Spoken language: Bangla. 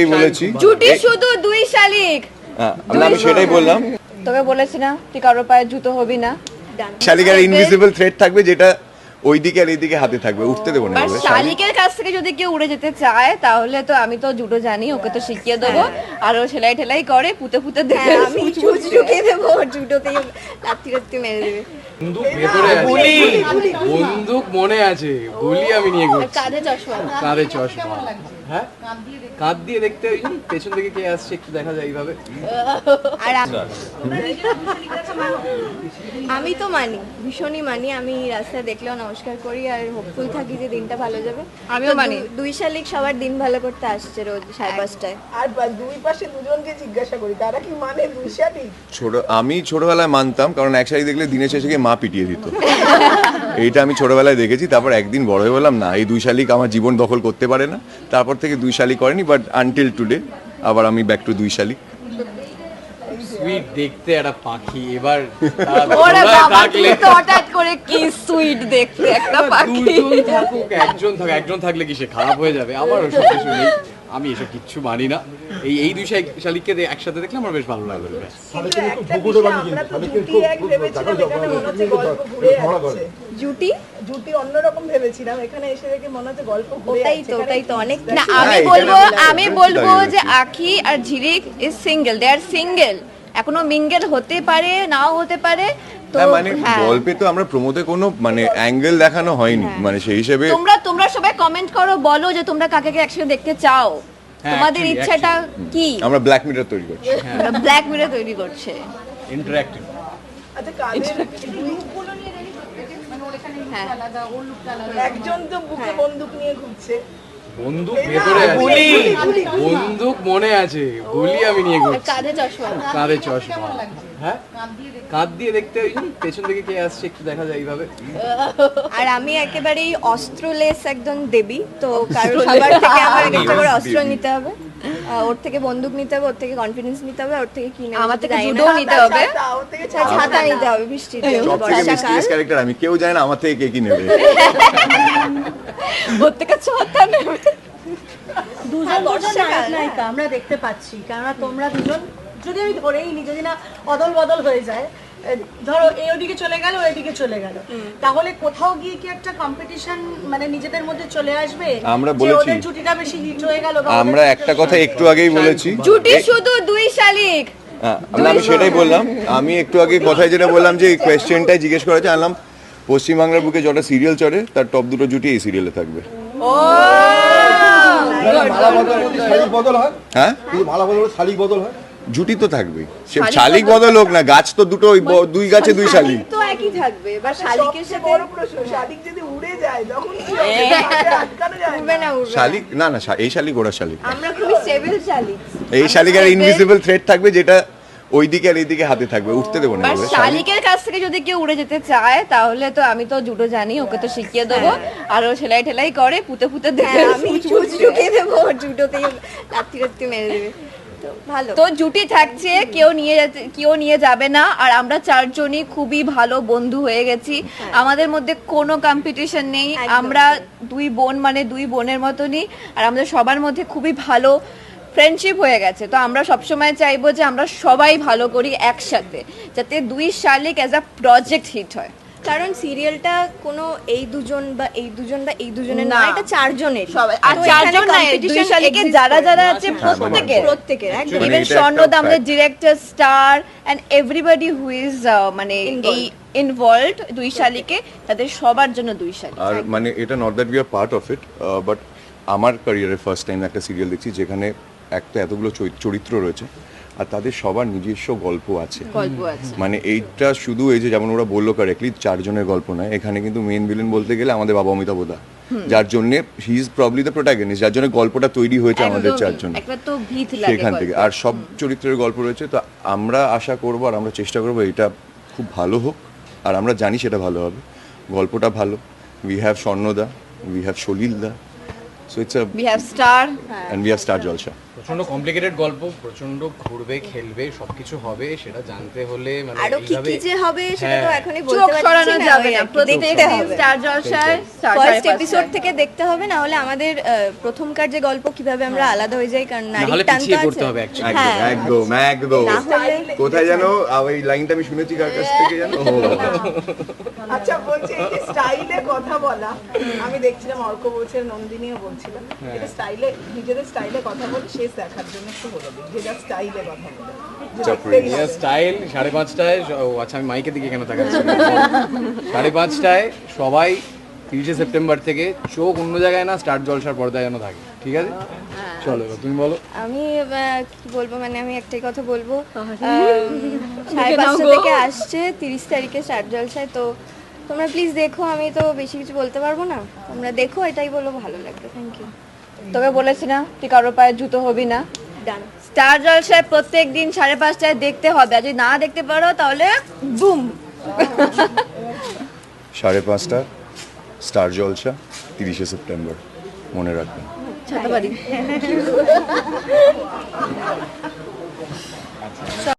এই বলেছি। জুটি শুধু দুই শালিক। হ্যাঁ, আমি সেটাই বললাম। তোকে বলেছি না তুই কারোর পায়ে জুতো হবি না। শালিকার ইনভিজিবল থ্রেড থাকবে যেটা ওইদিকে আর এইদিকে হাতে থাকবে উঠতে দেবো না শালিকের কাছ থেকে যদি কেউ উড়ে যেতে চায় তাহলে তো আমি তো জুটো জানি ওকে তো শিখিয়ে দেবো। আর ও সেলাই ঠেলাই করে পুঁতে পুঁতে দেবে হ্যাঁ, আমি চুচ ঢুকিয়ে দেবো। জুটোতেই লাথি লাথি মেরে দেবে। বন্দুক ভেতরে আছে। বন্দুক মনে আছে গুলি আমি নিয়ে ঘুরছি। কাঁধে চশমা। কাঁধে চশমা। হ্যাঁ? কাঁধ দিয়ে দেখতে। ওই পেছন থেকে কে আসছে একটু দেখা যায় এইভাবে। আর আমি তো মানি ভীষণই মানি। আমি রাস্তায় দেখলেও নমস্কার করি আর হোপফুল থাকি যে দিনটা ভালো যাবে। আমিও তো মানি। দুই শালিক সবার দিন ভালো করতে আসছে রোজ সাড়ে পাঁচটায়। আর বা- দুই পাশে দুজনকে জিজ্ঞাসা করি তারা কি মানে দুশালি ছোট আমি ছোটবেলায় মানতাম কারণ এক শাড়ি দেখলে দিনের শেষে গিয়ে মা পিটিয়ে দিত। এইটা আমি ছোটবেলায় দেখেছি তারপর একদিন বড় হয়ে বললাম না এই দুই শালিক আমার জীবন দখল করতে পারে না। তারপর থেকে দুই শালিক করেনি বাট আনটিল টুডে আবার আমি ব্যাক টু দুই শালিক। সুইট দেখতে একটা পাখি এবার ওরে বাবা থাকলে তো হঠাৎ করে কি সুইট দেখতে একটা পাখি। দুজন থাকুক একজন থাকুক একজন থাকলে কি সে খারাপ হয়ে যাবে? আমার ওসব কিছু নেই আমি এসব কিচ্ছু মানি না। এই এই দুই শালিক- শালিককে একসাথে দেখলে আমার বেশ ভালো লাগবে। জুটি জুটি অন্যরকম ভেবেছিলাম। এখানে এসে দেখে মনে হচ্ছে গল্প ওটাই তো ওটাই তো অনেক না হ্যাঁ, আমি বলব আমি বলব যে আখি আর Jhirik is single they are single এখনও মিঙ্গেল হতে পারে নাও হতে পারে তো হ্যাঁ মানে হ্যাঁ। গল্পে তো আমরা প্রমোতে কোনো মানে অ্যাঙ্গেল দেখানো হয়নি। মানে সেই হিসেবে তোমরা তোমরা সবাই কমেন্ট করো বলো যে তোমরা কাকে কে একসাথে দেখতে চাও। হ্যাঁ, তোমাদের ইচ্ছাটা কি? আমরা ব্ল্যাক মিটার তৈরি করছি। ব্ল্যাক মিরর তৈরি করছে। ইন্টারঅ্যাক্টিভ আচ্ছা কাদের হ্যাঁ একজন তো বুকে বন্দুক নিয়ে ঘুরছে। বন্দুক ভেতরে আছে। বন্দুক মনে আছে। গুলি আমি নিয়ে ঘুরছি। কাঁধে চশমা। কাঁধে চশমা। হ্যাঁ? কাঁধ দিয়ে দেখতে। ওই পেছন থেকে কে আসছে একটু দেখা যায় এইভাবে। আর আমি একেবারেই অস্ত্রলেস একজন দেবী তো কারণ সবার থেকে আমার এক একটা করে অস্ত্র নিতে হবে। ওর থেকে বন্দুক নিতে হবে ওর থেকে কনফিডেন্স নিতে হবে ওর থেকে কি নেব আমার থেকে জুডো নিতে হবে। তা ওর থেকে ছাতা নিতে হবে বৃষ্টিতে সব থেকে বর্ষাকাল। মিস্টিরিয়াস ক্যারেক্টার আমি কেউ জানে না আমার থেকে কে কি নেবে। ওর থেকে ছতা নেবে দুজন আর দুজন নায়ক নায়িকা আমরা দেখতে পাচ্ছি। কেননা তোমরা দুজন যদি আমি ধরেই নি যদি না অদল বদল হয়ে যায় ধরো এই ওদিকে চলে গেল ওই দিকে চলে গেল। তাহলে কোথাও গিয়ে কি একটা কম্পিটিশন মানে নিজেদের মধ্যে চলে আসবে? আমরা যে বলেছি। ওদের জুটিটা বেশি হিট হয়ে গেল আমরা একটা কথা একটু আগেই বলেছি। জুটি শুধু দুই শালিক। হ্যাঁ, আমি সেটাই বললাম। আমি একটু আগে কথায় যেটা বললাম যে এই কোয়েশ্চেনটাই জিজ্ঞেস করা হয়েছে আনলাম। পশ্চিমবাংলার বুকে যটা সিরিয়াল চলে তার টপ দুটো জুটি এই সিরিয়ালে থাকবে। হয়? হ্যাঁ? বদল বদল হয়? জুটি তো থাকবেই। সে শালিক বদল হোক না গাছ তো দুটো দুই গাছে দুই শালিক তো একই থাকবে বা শালিকের সাথে বড় প্রশ্ন শালিক যদি উড়ে যায় তখন কি? আটকানো যায় না। উঠবে শালিক না না এই শালিক ওরা শালিক। আমরা খুবই স্টেবল শালিক। এই শালিকের ইনভিজিবল থ্রেড থাকবে যেটা ওইদিকে আর এইদিকে হাতে থাকবে উঠতে দেবো না শালিকের কাছ থেকে যদি কেউ উড়ে যেতে চায় তাহলে তো আমি তো জুটো জানি ওকে তো শিখিয়ে দেবো। আর ও সেলাই ঠেলাই করে পুঁতে পুঁতে দেবে। হ্যাঁ, আমি চুচ ঢুকিয়ে দেবো জুটোতেই লাথি লাথি মেরে দেবে। ভালো। তো জুটি থাকছে কেউ নিয়ে কেউ নিয়ে যাবে না আর আমরা চারজনই খুবই ভালো বন্ধু হয়ে গেছি। আমাদের মধ্যে কোনো কম্পিটিশন নেই হ্যাঁ। আমরা দুই বোন মানে দুই বোনের মতনই আর আমাদের সবার মধ্যে খুবই ভালো ফ্রেন্ডশিপ হয়ে গেছে। তো আমরা সবসময় চাইব যে আমরা সবাই ভালো করি একসাথে যাতে দুই শালিক অ্যাজ আ প্রজেক্ট হিট হয়। কারণ সিরিয়ালটা কোনো এই দুজন বা এই দুজন বা এই দুজনের না। না। এটা চারজনের। সবাই আর চারজন নাই দুই শালিকে যারা যারা আছে প্রত্যেকের। প্রত্যেকের একদম। মানে ইভেন স্বর্ণদ আমাদের director star and everybody who is মানে এই ইনভলভড দুই শালিকে তাদের সবার জন্য দুই শালিক। আর মানে এটা not that we are part of it but আমার ক্যারিয়ারে ফার্স্ট টাইম একটা সিরিয়াল দেখছি যেখানে একটা এতগুলো চৈ- চরিত্র রয়েছে আর তাদের সবার নিজস্ব গল্প আছে। মানে এইটা শুধু এই যে যেমন ওরা বলল কারেক্টলি চারজনের গল্প নয় এখানে কিন্তু মেন ভিলেন বলতে গেলে আমাদের বাবা অমিতাভ দা যার জন্য he is probably the protagonist যার জন্য গল্পটা তৈরি হয়েছে আমাদের। চারজন। তো সেখান থেকে। আর সব চরিত্রের গল্প রয়েছে তো আমরা আশা করব আর আমরা চেষ্টা করব এটা খুব ভালো হোক আর আমরা জানি সেটা ভালো হবে। গল্পটা ভালো। We have Swarnada we have Salil da so it's a we have star. And we have Star Jalsha প্রচণ্ড কমপ্লিকেটেড গল্প প্রচণ্ড ঘুরবে খেলবে সবকিছু হবে সেটা জানতে হলে মানে আরও কি কি যে হবে সেটা তো হ্যাঁ। এখনই বলতে পারছি সরানো না যাবে ওই না। আর কি, প্রত্যেক দেখতে দিন হবে স্টার জলসায় ফার্স্ট। এপিসোড থেকে দেখতে হবে না হলে আমাদের প্রথমকার যে গল্প কীভাবে আমরা আলাদা হয়ে যাই কারণ নাহলে টান তো পড়তে হবে actually। একদম হ্যাঁ একদম। কোথায় জানো ওই লাইনটা আমি শুনেছি কার কাছ থেকে জানো আচ্ছা বলছি স্টাইলে কথা বলা আমি দেখছিলাম অর্ক বলছে নন্দিনীও বলছিল হ্যাঁ। এটা স্টাইলে নিজেদের স্টাইলে কথা বলে শেষ দেখার জন্য একটু বলে দিই যে যা স্টাইলে কথা বলে। স্টাইল সাড়ে পাঁচটায় ও আচ্ছা আমি মাইকের দিকে কেন তাকাচ্ছি? সাড়ে পাঁচটায় সবাই তিরিশে সেপ্টেম্বর থেকে চোখ অন্য জায়গায় না স্টার জলসার পর্দায় যেন থাকে। ঠিক আছে? চলো তুমি বলো। আমি কি বলব মানে আমি একটাই কথা বলব। সাড়ে পাঁচটা থেকে আসছে তিরিশ তারিখে স্টার জলসায় তো তোমরা প্লিজ দেখো আমি তো বেশি কিছু বলতে পারব না। তোমরা দেখো এটাই বলো ভালো লাগবে থ্যাংক ইউ তবে বলেছি না তুই কারোর পায়ে জুতো হবি না। ডান স্টার জলসায় প্রত্যেক দিন সাড়ে পাঁচটায় দেখতে হবে আর যদি না দেখতে পারো তাহলে বুম। সাড়ে পাঁচটা স্টার জলসা তিরিশে সেপ্টেম্বর মনে রাখবেন। ছাতাবাড়ি